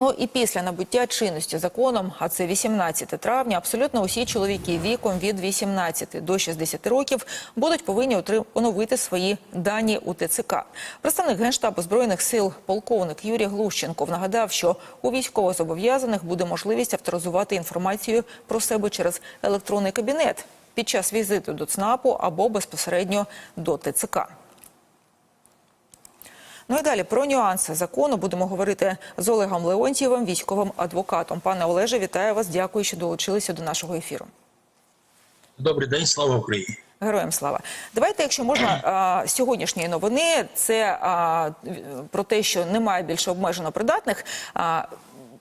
Ну і після набуття чинності законом, а це 18 травня, абсолютно усі чоловіки віком від 18 до 60 років будуть повинні оновити свої дані у ТЦК. Представник генштабу збройних сил полковник Юрій Глущенков нагадав, що у військовозобов'язаних буде можливість авторизувати інформацію про себе через електронний кабінет під час візиту до ЦНАПу або безпосередньо до ТЦК. Ну і далі про нюанси закону будемо говорити з Олегом Леонтьєвим, військовим адвокатом. Пане Олеже, вітаю вас. Дякую, що долучилися до нашого ефіру. Добрий день, слава Україні. Героям слава. Давайте, якщо можна, сьогоднішні сьогоднішньої новини це про те, що немає більше обмежено придатних.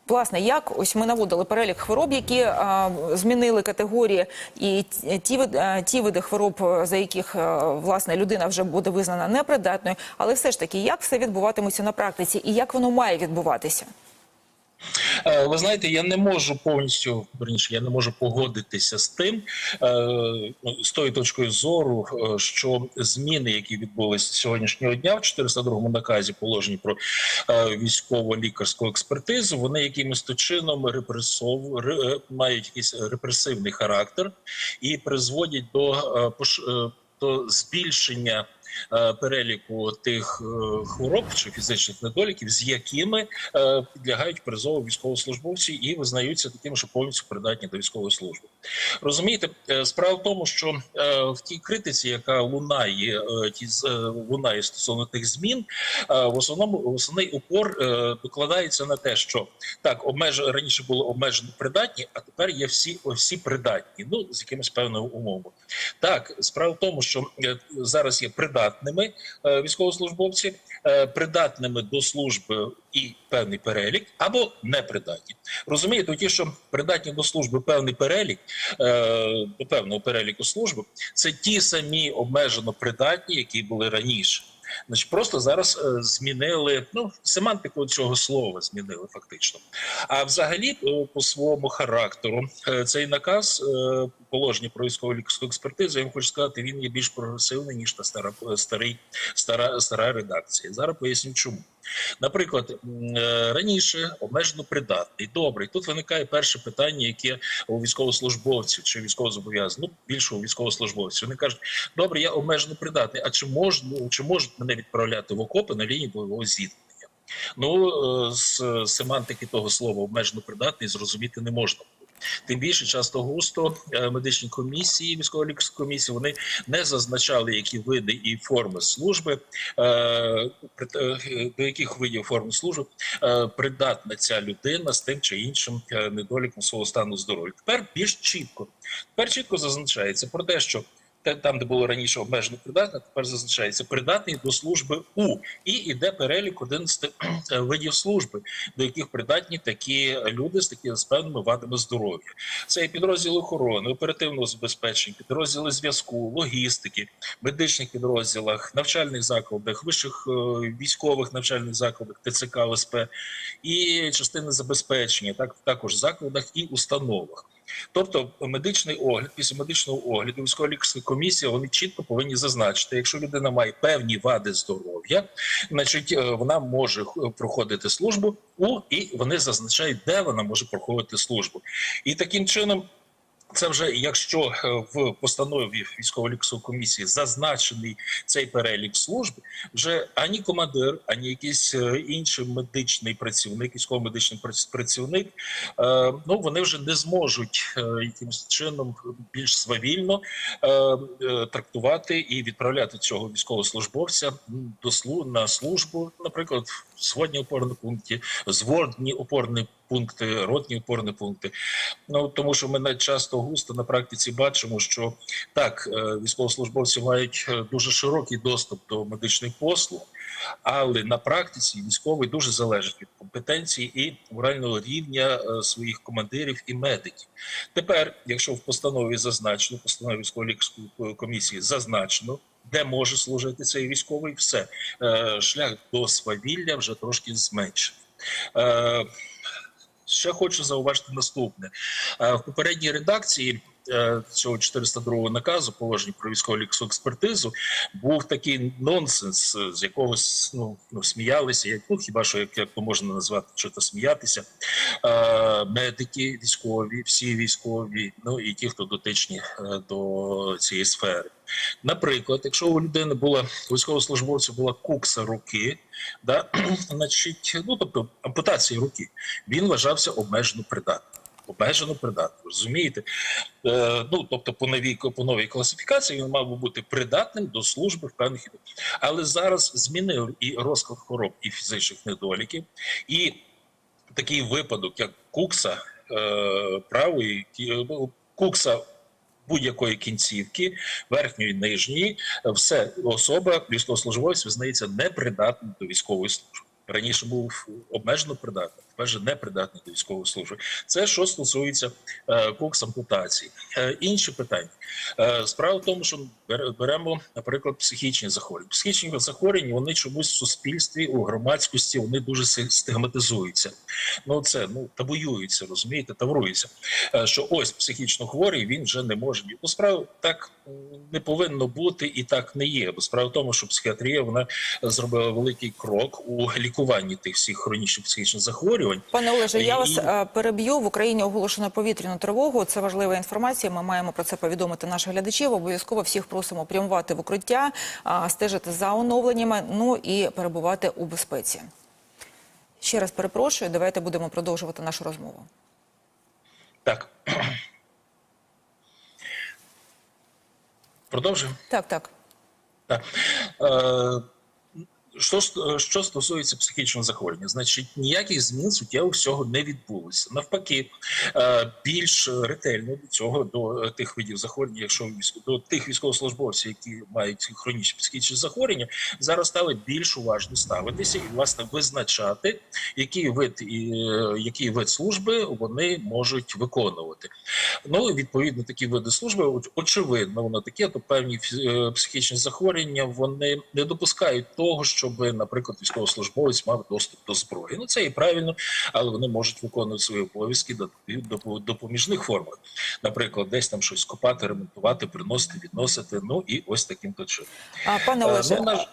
Власне, як ось ми наводили перелік хвороб, які а, змінили категорії, і ті- а, ті види хвороб, за яких а, власне людина вже буде визнана непридатною, але все ж таки, як все відбуватиметься на практиці і як воно має відбуватися? Е, Ви знаєте, я не можу повністю верніше, я не можу погодитися з тим, е, ну, з тою точкою зору, е, що зміни, які відбулися сьогоднішнього дня в 402 наказі положені про військово-лікарську експертизу, вони якимось чином репресов мають якийсь репресивний характер і призводять до до збільшення. Е, Переліку тих е, хвороб чи фізичних недоліків, з якими е, підлягають призову військовослужбовці і визнаються такими, що повністю придатні до військової служби. Розумієте, е, справа в тому, що е, в тій критиці, яка лунає, е, ті лунає стосовно тих змін, в основному основний упор докладається на те, що так обмеж раніше було обмежено придатні, а тепер є всі всі придатні. Ну з якимись певними умовами. Так, справа в тому, що зараз є придатними військовослужбовці, придатними до служби і певний перелік, або непридатні. Розумієте, ті, що придатні до служби певний перелік, до певного переліку служби, це ті самі обмежено придатні, які були раніше. Значить, просто зараз е, змінили ну семантику цього слова, змінили фактично. А взагалі, е, по своєму характеру, е, цей наказ е, положення про військово лікарську експертизу, я вам хочу сказати, він є більш прогресивний ніж та стара старий стара стара редакція. Зараз поясню, чому. Наприклад, е, раніше обмежено придатний. Добре, тут виникає перше питання, яке у військовослужбовців чи військовозобов'язаних, ну більше у військовослужбовців. Вони кажуть, добре, я обмежено придатний. А чи можна чи можуть мене відправляти в окопи на лінії бойового зіткнення? Ну е, з семантики того слова обмежено придатний зрозуміти не можна. Тим більше часто густо е, медичні комісії, військово-лікарські комісії, вони не зазначали, які види і форми служби, е, е, до яких видів форми служби придатна ця людина з тим чи іншим недоліком свого стану здоров'я. Тепер більш чітко. Тепер чітко зазначається про те, що там, де було раніше обмежено придатне, тепер зазначається придатний до служби у і іде перелік 11 видів служби, до яких придатні такі люди з такі з певними вадами здоров'я. Це і підрозділи охорони, оперативного забезпечення, підрозділи зв'язку, логістики, медичних підрозділах, навчальних закладах, вищих е, військових навчальних закладах, ТЦК, ЛСП і частини забезпечення, так також закладах і установах. Тобто, медичний огляд, після медичного огляду, військово-лікарська комісія вони чітко повинні зазначити, якщо людина має певні вади здоров'я, значить е, вона може е, проходити службу у і вони зазначають, де вона може проходити службу, і таким чином. Це вже якщо е, в постанові військово-лікарської комісії зазначений цей перелік служб, вже ані командир, ані якийсь е, інший медичний працівник, військово-медичний прац- працівник, е, ну вони вже не зможуть якимось чином більш свавільно трактувати і відправляти цього військовослужбовця до на службу, наприклад, в сходні опорні пункти, зводні опорні пункти, ротні опорні пункти. Ну тому що ми часто густо на практиці бачимо, що так е, військовослужбовці мають е, дуже широкий доступ до медичних послуг, але на практиці військовий дуже залежить від компетенції і морального рівня е, своїх командирів і медиків. Тепер, якщо в постанові зазначено, постанові військово-лікарської комісії зазначено. Де може служити цей військовий, все шлях до свавілля вже трошки зменшений. Ще хочу зауважити наступне. Е, в попередній редакції цього 402 наказу положення про військову лікарську експертизу був такий нонсенс, е, з якогось ну, ну сміялися. Як ну хіба що як, як то можна назвати, що то сміятися? Е, медики військові, всі військові, ну і ті, хто дотичні е, до цієї сфери. Наприклад, якщо у людини була військовослужбовця була кукса руки, да, значить, ну тобто ампутація руки, він вважався обмежено придатним. Обмежено придатним, розумієте? Е, ну тобто, по новій по новій класифікації він мав би бути придатним до служби в певних але зараз змінив і розклад хвороб, і фізичних недоліків, і такий випадок, як кукса е, правої ну, кукса будь-якої кінцівки, верхньої нижньої, все особа, військовослужбовець визнається непридатним до військової служби. Раніше був обмежено придатний, тепер же непридатний до військової служби. Це що стосується е, кукс ампутації. Е, інші питання. Е, справа в тому, що беремо, наприклад, психічні захворювання. Психічні захворювання вони чомусь в суспільстві у громадськості вони дуже стигматизуються. Ну це ну табуюються, розумієте, тавруються. Е, Що ось психічно хворий він вже не може. Ну, справа так не повинно бути і так не є. Бо справа в тому, що психіатрія вона зробила великий крок у лікуванні тих всіх хронічних психічних захворювань. Пане Олеже, я вас е, переб'ю. В Україні оголошено повітряну тривогу. Це важлива інформація. Ми маємо про це повідомити наших глядачів. Обов'язково всіх просимо прямувати в укриття, стежити за оновленнями, ну і перебувати у безпеці. Ще раз перепрошую. Давайте будемо продовжувати нашу розмову. Так. Продовжуємо. Так, так. Так. Е, що, ст- що стосується психічного захворювання, значить ніяких змін суттєво всього не відбулося. Навпаки, е, більш ретельно до цього до е, тих видів захворювання, якщо до тих військовослужбовців, які мають хронічні психічні захворювання, зараз стали більш уважно ставитися і власне визначати, який вид і е, який вид служби вони можуть виконувати. Ну відповідно такі види служби, очевидно, воно таке, то певні е, психічні захворювання вони не допускають того, щоб, наприклад, військовослужбовець мав доступ до зброї. Ну це і правильно, але вони можуть виконувати свої обов'язки до до- допоміжних формах, наприклад, десь там щось копати, ремонтувати, приносити, відносити. Ну і ось таким то чином. А, пане Е, Олеже, ну, наш-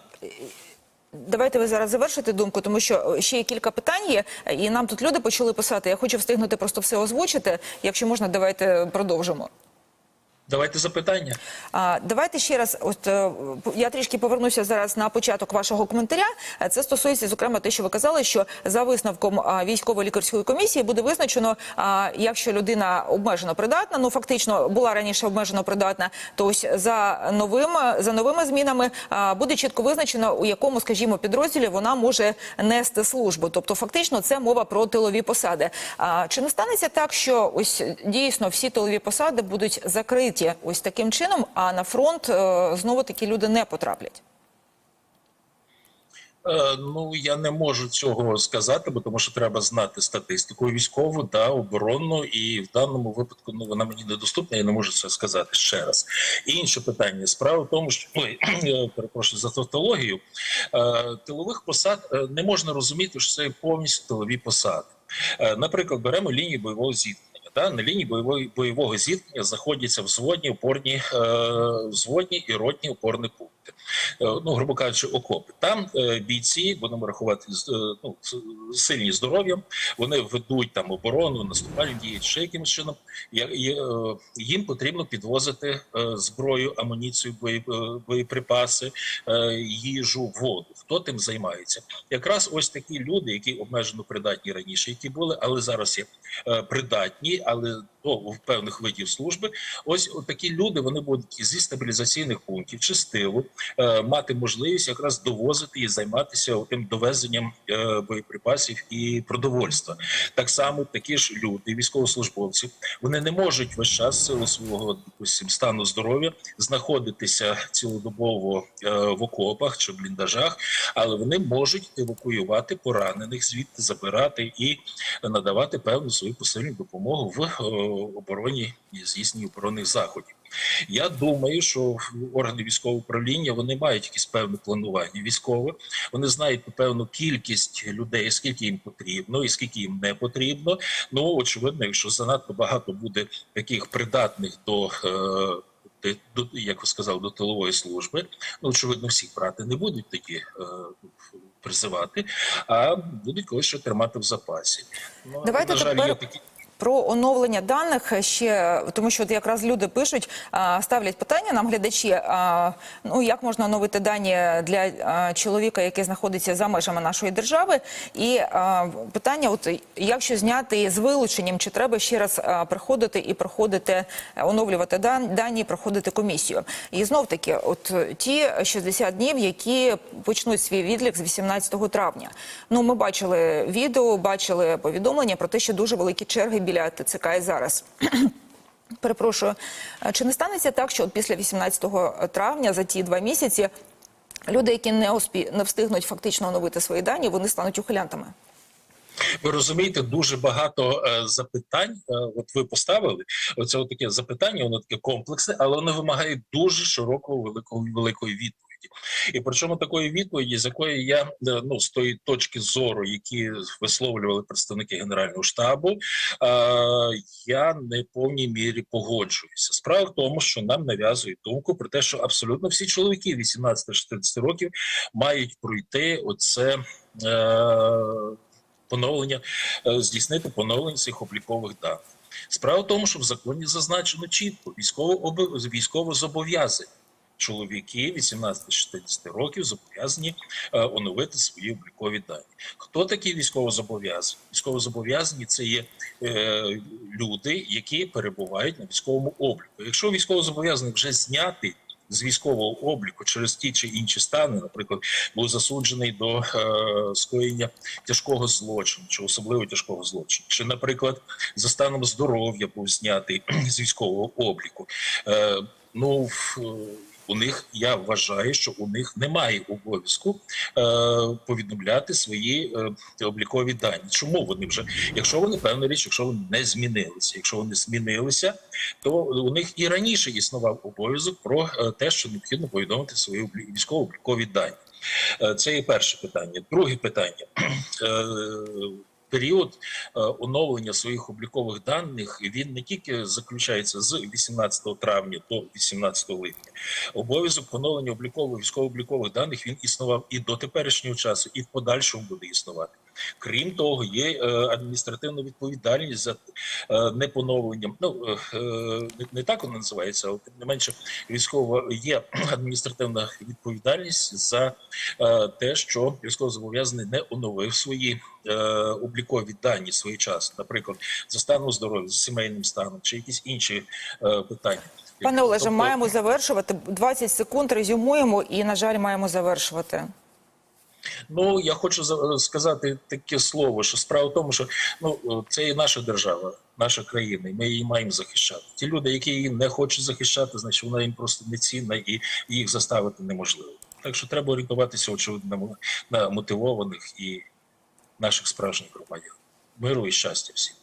Давайте ви зараз завершите думку, тому що ще є кілька питань є, і нам тут люди почали писати. Я хочу встигнути просто все озвучити. Якщо можна, давайте продовжимо. Давайте запитання. А, давайте ще раз. От е, я трішки повернуся зараз на початок вашого коментаря. Е, Це стосується зокрема те, що ви казали, що за висновком військово-лікарської комісії буде визначено, а, якщо людина обмежено придатна, ну фактично була раніше обмежено придатна, то ось за новим за новими змінами а, буде чітко визначено, у якому, скажімо, підрозділі вона може нести службу. Тобто, фактично, це мова про тилові посади. А чи не станеться так, що ось дійсно всі тилові посади будуть закриті ось таким чином, а на фронт е, знову такі люди не потраплять? Е, Ну я не можу цього сказати, бо тому що треба знати статистику військову да оборонну, і в даному випадку ну вона мені недоступна. Я не можу це сказати ще раз. Інше питання справа в тому, що ой, перепрошую за тавтологію. Е, тилових посад не можна розуміти, що це повністю тилові посади. Наприклад, беремо лінію бойового зіткнення. Да, на лінії бойової бойового зіткнення знаходяться взводні, опорні, е, взводні і ротні опорні пункти. Е, ну, грубо кажучи, окопи. Там е, бійці, будемо рахувати е, ну, сильні здоров'ям, вони ведуть там оборону, наступальні дії, ще якимось чином. Їм потрібно підвозити зброю, амуніцію, боєприпаси, їжу, воду. Хто тим займається? Якраз ось такі люди, які обмежено придатні раніше, які були, але зараз є придатні, але до певних видів служби. Ось такі люди вони будуть зі стабілізаційних пунктів чи з тилу мати можливість якраз довозити і займатися тим довезенням е, боєприпасів і продовольства. Так само такі ж люди, військовослужбовці, вони не можуть весь час силу свого допустим, стану здоров'я знаходитися цілодобово е, в окопах чи бліндажах, але вони можуть евакуювати поранених, звідти забирати і надавати певну свою посильну допомогу в е, обороні здійсненні оборонних заходів. Я думаю, що органи військового управління вони мають якісь певне планування військове. Вони знають певну кількість людей, скільки їм потрібно і скільки їм не потрібно. Ну очевидно, якщо занадто багато буде таких придатних до. е, До як ви сказали, до тилової служби, ну очевидно, всіх брати не будуть тоді е, призивати, а будуть когось ще тримати в запасі. Ну, Давайте на жаль, тепер є такі Про оновлення даних ще тому, що от якраз люди пишуть, ставлять питання нам глядачі. Ну як можна оновити дані для чоловіка, який знаходиться за межами нашої держави, і питання: от якщо зняти з вилученням, чи треба ще раз приходити і проходити, оновлювати дан- дані, проходити комісію? І знов таки, от ті 60 днів, які почнуть свій відлік з 18 травня. Ну ми бачили відео, бачили повідомлення про те, що дуже великі черги біля ТЦК і зараз. Перепрошую, чи не станеться так, що після 18 травня за ті два місяці люди, які не успі... не встигнуть фактично оновити свої дані, вони стануть ухилянтами? Ви розумієте, дуже багато е, запитань. е, от ви поставили оце таке запитання, воно таке комплексне, але воно вимагає дуже широкого великої великої відповіді. І причому такої відповіді, з якої я е, ну з тої точки зору, які висловлювали представники генерального штабу, е, я не в повній мірі погоджуюся. Справа в тому, що нам нав'язують думку про те, що абсолютно всі чоловіки 18-60 років мають пройти оце. Е, поновлення е, здійснити поновлення цих облікових даних. Справа в тому, що в законі зазначено чітко військово військово зобов'язані. Чоловіки 18-60 років зобов'язані е, оновити свої облікові дані. Хто такі військовозобов'язані? Військовозобов'язані це є е, люди, які перебувають на військовому обліку. Якщо військовозобов'язаний вже знятий з військового обліку через ті чи інші стани, наприклад, був засуджений до е, скоєння тяжкого злочину чи особливо тяжкого злочину, чи, наприклад, за станом здоров'я був знятий з військового обліку. Е, ну у них я вважаю, що у них немає обов'язку е, повідомляти свої е, облікові дані. Чому вони вже, якщо вони певна річ, якщо вони не змінилися, якщо вони змінилися, то у них і раніше існував обов'язок про е, те, що необхідно повідомити свої облі- військово-облікові дані. Е, Це є перше питання. Друге питання. Період е, оновлення своїх облікових даних він не тільки заключається з 18 травня до 18 липня. Обов'язок поновлення облікових військово-облікових даних він існував і до теперішнього часу, і в подальшому буде існувати. Крім того, є е, адміністративна відповідальність за е, непоновленням. Ну е, не, так вона називається, але тим не менше військова є адміністративна відповідальність за те, що військовозобов'язаний не оновив свої облікові дані своєчасно, наприклад, за станом здоров'я, за сімейним станом чи якісь інші питання. Пане Олеже, Тобто- маємо завершувати 20 секунд. Резюмуємо і, на жаль, маємо завершувати. Ну я хочу за- сказати таке слово, що справа в тому, що ну це і наша держава, наша країна, і ми її маємо захищати. Ті люди, які її не хочуть захищати, значить вона їм просто не цінна і їх заставити неможливо. Так що треба орієнтуватися очевидно на мотивованих і наших справжніх громадян. Миру і щастя всім.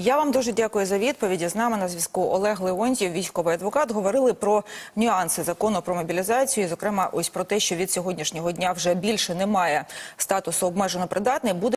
Я вам дуже дякую за відповіді. З нами на зв'язку Олег Леонтів, військовий адвокат. Говорили про нюанси закону про мобілізацію. Зокрема, ось про те, що від сьогоднішнього дня вже більше немає статусу обмежено придатний. Буде